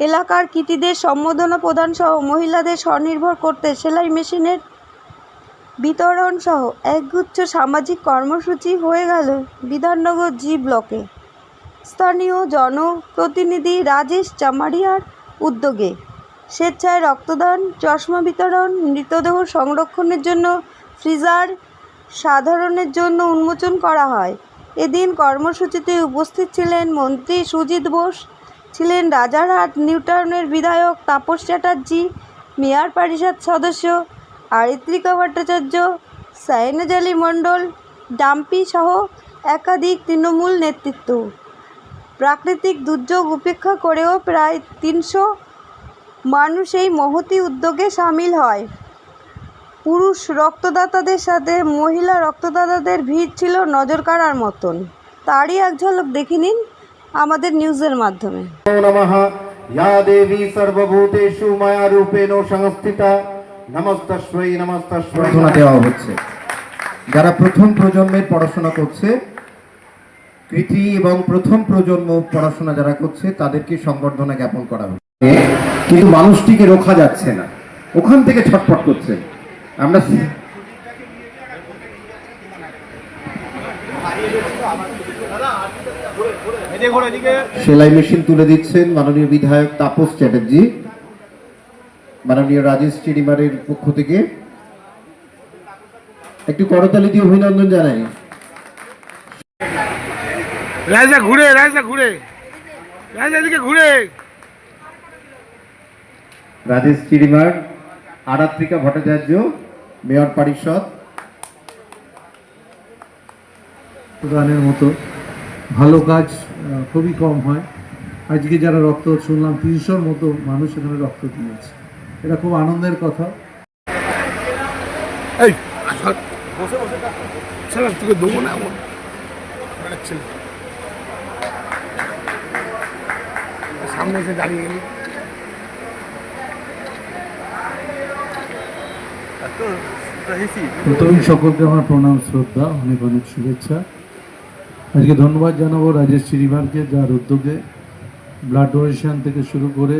এলাকার কৃতীদের সম্বোধনা প্রদান সহ মহিলাদের স্বনির্ভর করতে সেলাই মেশিনের বিতরণ সহ একগুচ্ছ সামাজিক কর্মসূচি হয়ে গেল বিধাননগর জি ব্লকে। স্থানীয় জনপ্রতিনিধি রাজেশ চামারিয়ার উদ্যোগে স্বেচ্ছায় রক্তদান, চশমা বিতরণ, মৃতদেহ সংরক্ষণের জন্য ফ্রিজার সাধারণের জন্য উন্মোচন করা হয়। এদিন কর্মসূচিতে উপস্থিত ছিলেন মন্ত্রী সুজিত বোস ছিলেন রাজারহাট নিউটাউনের বিধায়ক তাপস চ্যাটার্জি, মেয়র পরিষদ সদস্য আরিত্রিকা ভট্টাচার্য, সাইনাজ আলী মণ্ডল, ডাম্পি সহ একাধিক তৃণমূল নেতৃত্ব। প্রাকৃতিক দুর্যোগ উপেক্ষা করেও প্রায় তিনশো মানুষ এই মহতি উদ্যোগে সামিল হয়। পুরুষ রক্তদাতাদের সাথে মহিলা রক্তদাতাদের ভিড় ছিল নজর কাড়ার মতন। তারই এক ঝলক দেখে নিন। আমাদের নিউজের মাধ্যমে। ইয়া দেবী দেওয়া হচ্ছে। যারা প্রথম প্রজন্মের পড়াশোনা করছে কৃতি এবং প্রথম প্রজন্ম পড়াশোনা যারা করছে তাদেরকে সংবর্ধনা জ্ঞাপন করা হচ্ছে। কিন্তু মানুষটিকে রোখা যাচ্ছে না। ওখান থেকে ছটফট করছে। আমরা সেলাই মেশিন তুলে দিচ্ছেন মাননীয় বিধায়ক তাপস চ্যাটার্জি মাননীয় রাজেশ চিরিমারের পক্ষ থেকে। একটু করতালি দিয়ে অভিনন্দন জানাই। রাজা ঘুরে রাজা ঘুরে। রাজা দিকে ঘুরে। রাজেশ চিরিমার আরাত্রিকা ভট্টাচার্য মেয়র পরিষদ। প্রদানের মতো। ভালো কাজ খুবই কম হয়। আজকে যারা রক্ত শুনলাম তিনশোর মতো মানুষ এখানে রক্ত দিয়েছে। এটা খুব আনন্দের কথা। এই বসে বসে ছেলে তোকে দেবো না এমন। বেড়ার ছেলে। সামনে এসে দাঁড়িয়ে গেলি। প্রথমেই সকলকে আমার প্রণাম শ্রদ্ধা অনেক অনেক শুভেচ্ছা। আজকে ধন্যবাদ জানাব রাজেশ চিরিমারকে যার উদ্যোগে ব্লাড ডোনেশন থেকে শুরু করে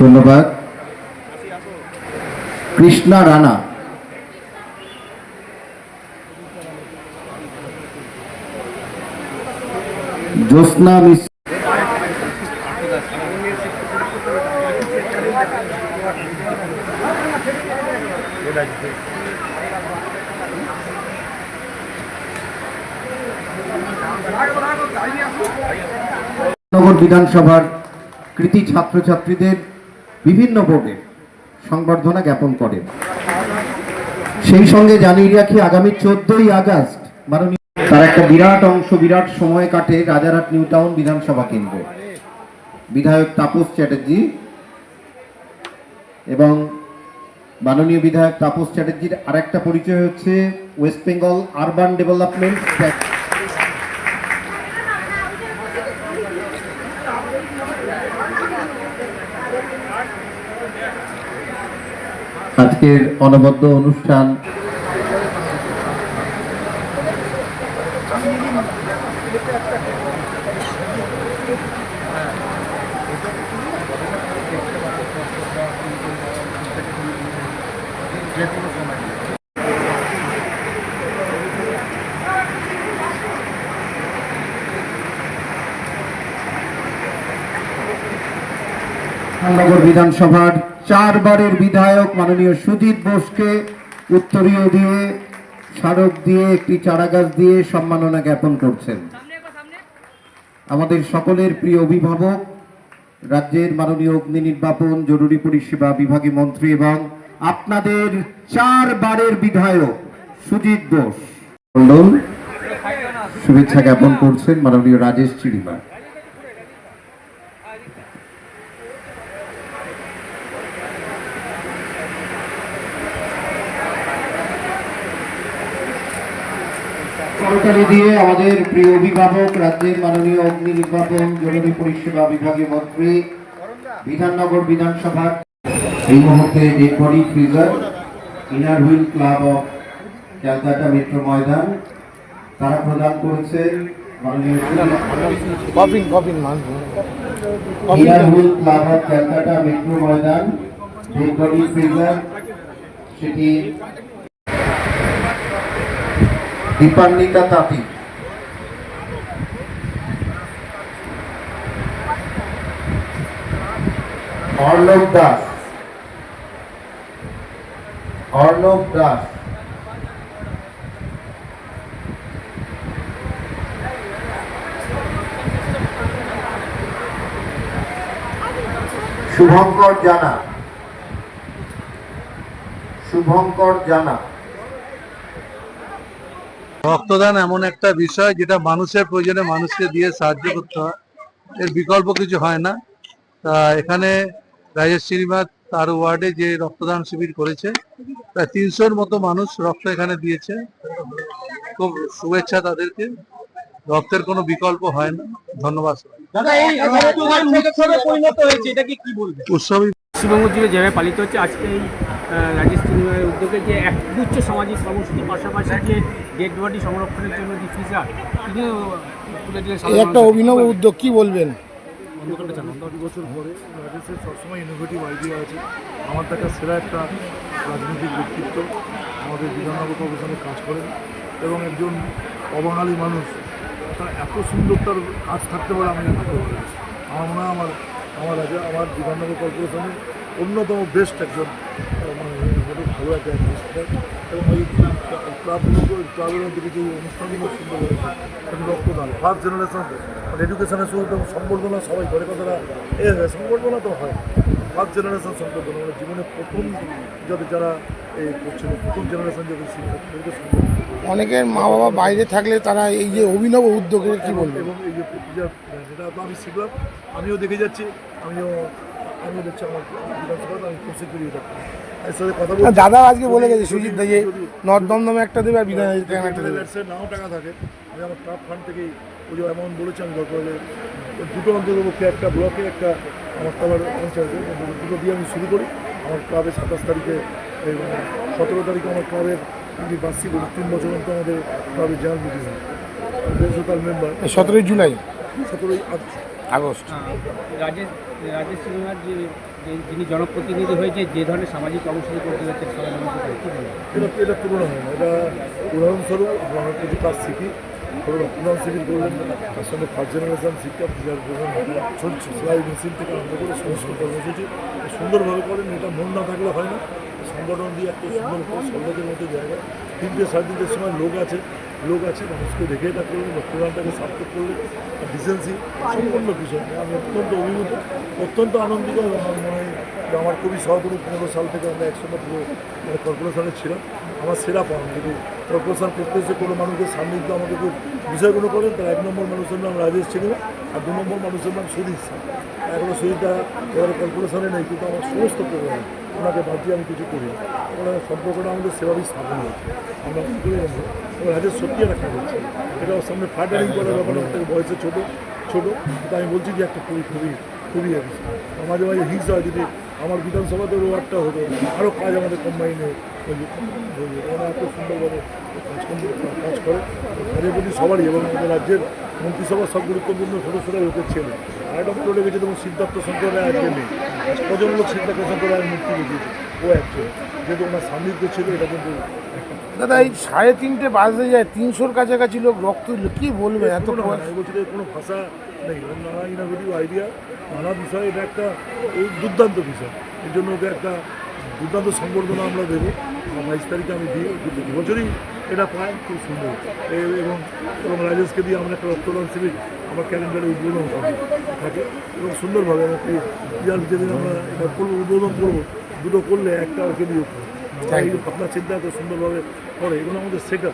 ধন্যবাদ। কৃষ্ণা রানা। জ্যোৎস্না মিশ্র নগর বিধানসভার কৃতি ছাত্রছাত্রীদের বিভিন্ন বোর্ডে সংবর্ধনা জ্ঞাপন করেন। সেই সঙ্গে জানিয়ে রাখি, আগামী চোদ্দই আগস্ট মাননীয় তার একটা বিরাট অংশ, বিরাট সময় কাটে রাজারহাট নিউ টাউন বিধানসভা কেন্দ্রে। বিধায়ক তাপস চ্যাটার্জি এবং মাননীয় বিধায়ক তাপস চ্যাটার্জির আরেকটা পরিচয় হচ্ছে ওয়েস্ট বেঙ্গল আরবান ডেভেলপমেন্ট আজকের অনবদ্য অনুষ্ঠান। বিধানসভার চারবারের বিধায়ক মাননীয় সুজিত বোসকে উত্তরীয় দিয়ে, স্মারক দিয়ে, একটি চারাগাছ দিয়ে সম্মাননা জ্ঞাপন করছেন। আমাদের সকলের প্রিয় অভিভাবক, রাজ্যের মাননীয় অগ্নি নির্বাপন, জরুরি পরিষেবা বিভাগীয় মন্ত্রী এবং আপনাদের চারবারের বিধায়ক সুজিত বোস। শুভেচ্ছা জ্ঞাপন করছেন মাননীয় রাজেশ চিড়িমা। করতালি দিয়ে আমাদের প্রিয় অভিভাবক রাজ্যের মাননীয় অগ্নি নির্বাপন জরুরি পরিষেবা বিভাগীয় মন্ত্রী বিধাননগর বিধানসভার এই মুহূর্তে dead body freezer inner wheel club of Calcutta metro Maidan তারা প্রদান coffin inner wheel club of Calcutta metro Maidan body freezer সেটি দীপান্বিতা তাঁতি। অর্ণব দাস। অর্ণব দাস। শুভঙ্কর জানা। শুভঙ্কর জানা। রক্তদান এমন একটা বিষয় যেটা মানুষের প্রয়োজনে মানুষকে দিয়ে সাহায্য করতে হয়। এর বিকল্প কিছু হয় না। তা এখানে রাজেশ শ্রীনিবাস তার ওয়ার্ডে যে রক্তদান শিবির করেছে প্রায় তিনশোর মতো মানুষ রক্ত এখানে দিয়েছে। খুব শুভেচ্ছা তাদেরকে। রক্তের কোনো বিকল্প হয় না। ধন্যবাদ উৎসবই পশ্চিমবঙ্গ জুড়ে যেভাবে পালিত হচ্ছে আজকে রাজেশ তিনবারের উদ্যোগে যে একগুচ্ছ সামাজিক কর্মসূচির পাশাপাশি যে ডেড বডি সংরক্ষণের জন্য যে ফিজার তিনিও একটা অভিনব উদ্যোগ কী বলবেন? দশ বছর পরে রাজেশের সবসময় ইনোভেটিভ আইডিয়া আছে। আমার দেখা সেরা একটা রাজনৈতিক ব্যক্তিত্ব। আমাদের বিধাননগর কর্পোরেশনে কাজ করেন এবং একজন অবাঙালি মানুষ। তার এত সুন্দর তার কাজ থাকতে পারে আমি। আমার মনে হয় আমার আমার রাজা আমার বিধাননগর কর্পোরেশনের অন্যতম বেস্ট একজন মানে ভালো একটা অ্যাডমিনিস্ট্রেটর এবং এই ক্লাবগুলো ক্লাবের মধ্যে কিছু অনুষ্ঠানগুলো সুন্দর হয়েছে। রক্তদান ফার্স্ট জেনারেশন মানে এডুকেশনের তো সম্বর্ধনা সবাই করে কথাটা এ সম্বর্ধনা তো হয়। ফার্স্ট জেনারেশন সম্বর্ধনা মানে জীবনে প্রথম যাদের যারা এই করছিল প্রথম জেনারেশন যাদের সম্বর্ধনা অনেকের মা বাবা বাইরে থাকলে তারা এই যে অভিনব উদ্যোগের কি বলবেন এবং এই যে সেটা তো আমি শিখলাম আমিও দেখে যাচ্ছি আমিও আমিও দেখছি আমার বিধানসভা আমি খুশি করি এটা। দাদা আজকে বলে গেছে সুজিত দা যে নর্থ দমদমে একটা দেবে আর বিধান একটা দেবে। নাও টাকা থাকে। আমি আমার ক্লাব ফান্ড থেকেই ওই যে অ্যামাউন্ট বলেছি আমি দরকার হলে দুটো অন্তর্পক্ষে একটা ব্লকে একটা আমার ক্লাবের পঞ্চায়েতে দুটো দিয়ে আমি শুরু করি। আমার ক্লাবে সাতাশ তারিখে সতেরো তারিখে আমার ক্লাবের যে বার্ষিক তিন বছর অন্তর আমাদের ক্লাবের জেনারেল মিটিং মেম্বার সতেরোই জুলাই? সতেরোই আগস্ট। আগস্ট। রাজেশ রাজেশ সিনহার যে যিনি জনপ্রতিনিধি হয়েছে যে ধরনের সামাজিক কর্মসূচি করতে এটা হয় না এটা উদাহরণস্বরূপ আমরা কিছু কাজ শিখি করলেন তার সঙ্গে ফার্স্ট জেনারেশন শিক্ষা পূজার চলছে সেলাই মেশিন থেকে আরম্ভ করে সমস্ত কর্মসূচি। সুন্দরভাবে করেন এটা মন না থাকলে হয় না। সংগঠন দিয়ে এত সুন্দর করে সরকারের মধ্যে জায়গা। তিনটে সাড়ে তিনটের সময় লোক আছে লোক আছে, মানুষকে দেখে এটা করলেন রক্তদানটাকে সার্থক করলে ডিসেন্সি সম্পূর্ণ বিষয়। আমি অত্যন্ত অভিভূত, অত্যন্ত আনন্দিত আমার মনে হয় যে আমার খুবই সহকর্মী পনেরো সাল থেকে আমরা একসঙ্গে পুরো মানে কর্পোরেশনে ছিলাম। আমার সেরা পাওয়া কিন্তু কর্পোরেশন করতে এসে কোনো মানুষের সান্নিধ্য আমাকে খুব বিষয়গুলো করেন, তার এক নম্বর মানুষের নাম রাজেশ ছিল আর দু নম্বর মানুষের নাম সুদীপ এখনও সুদীপটা এবারে কর্পোরেশনে নেই, কিন্তু আমার সমস্ত প্রোগ্রাম ওনাকে বাদ দিয়ে আমি কিছু করি। ওনার সম্পর্কটা আমাদের সেভাবেই স্থাপন হয়েছে। আমরা করি এবং রাজেশ সত্যি একটা হচ্ছে এটা ওর সামনে ফার্টারিং করার ব্যাপারে থেকে বয়সে ছোটো ছোটো, কিন্তু আমি বলছি যে একটা খুবই খুবই খুবই মাঝে মাঝে হিংসা হয় যদি আমার বিধানসভাতেও ওয়ার্ডটা হবে আরও কাজ আমাদের কম্বাইনে ওরা এত সুন্দরভাবে কাজ করে। তাদের প্রতি সবারই এবং আমাদের রাজ্যের মন্ত্রিসভার সব গুরুত্বপূর্ণ সদস্যরাই লোকের ছিল। আর একটা চলে গেছে যেমন সিদ্ধার্থ শঙ্কর রায় আজকে নেই প্রজন্ম লোক সিদ্ধার্থ শঙ্কর রায়ের মূর্তি দেখিয়েছে। ও একজন। যেহেতু ওনার সান্নিধ্য ছিল, এটা কিন্তু দাদা এই সাড়ে তিনটে বাজে যায় তিনশোর কাছাকাছি লোক রক্ত দিল। কি বলবে এত হয় বছরের কোনো ভাষা নেই। নানা ইনোভেটিভ আইডিয়া নানা বিষয় এটা একটা দুর্দান্ত বিষয়। এর জন্য ওকে একটা দুর্দান্ত সংবর্ধনা আমরা দেবো। বাইশ তারিখে আমি দিই দু বছরই এটা পাই খুব সুন্দর। এবং এবং রাজেশকে দিয়ে আমরা একটা রক্তদান শিবির আমার ক্যালেন্ডারে উদ্বোধন থাকে থাকে। এবং সুন্দরভাবে এই ইয়ার যেদিন আমরা এটা করব উদ্বোধন করব দুটো করলে একটা ওকে দিয়ে ভাবনা চিন্তা এত সুন্দরভাবে করে এগুলো আমাদের শেখা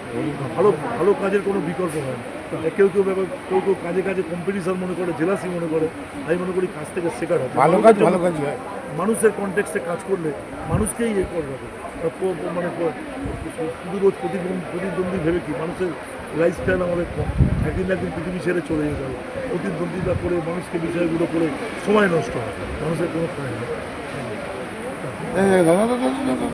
ভালো ভালো কাজের কোনো বিকল্প হয় না। কেউ কেউ ব্যাপার কেউ কেউ কাজে কাজে কম্পিটিশন মনে করে জেলাসি মনে করে আমি মনে করি কাজ থেকে শেখার হবে ভালো কাজ ভালো কাজ। হয় মানুষের কনটেক্সটে কাজ করলে মানুষকেই ইয়ে করবে মানে প- শুধু রোজ প্রতিদ্বন্দ্বী প্রতিদ্বন্দ্বী ভেবে কি মানুষের লাইফ স্টাইল আমাদের কম। একদিন একদিন পৃথিবী ছেড়ে চলে যেতে হবে। প্রতিদ্বন্দ্বিতা করে মানুষকে বিষয়গুলো করে সময় নষ্ট হয়। মানুষের কোনো কাজ নেই। দাদা দাদা।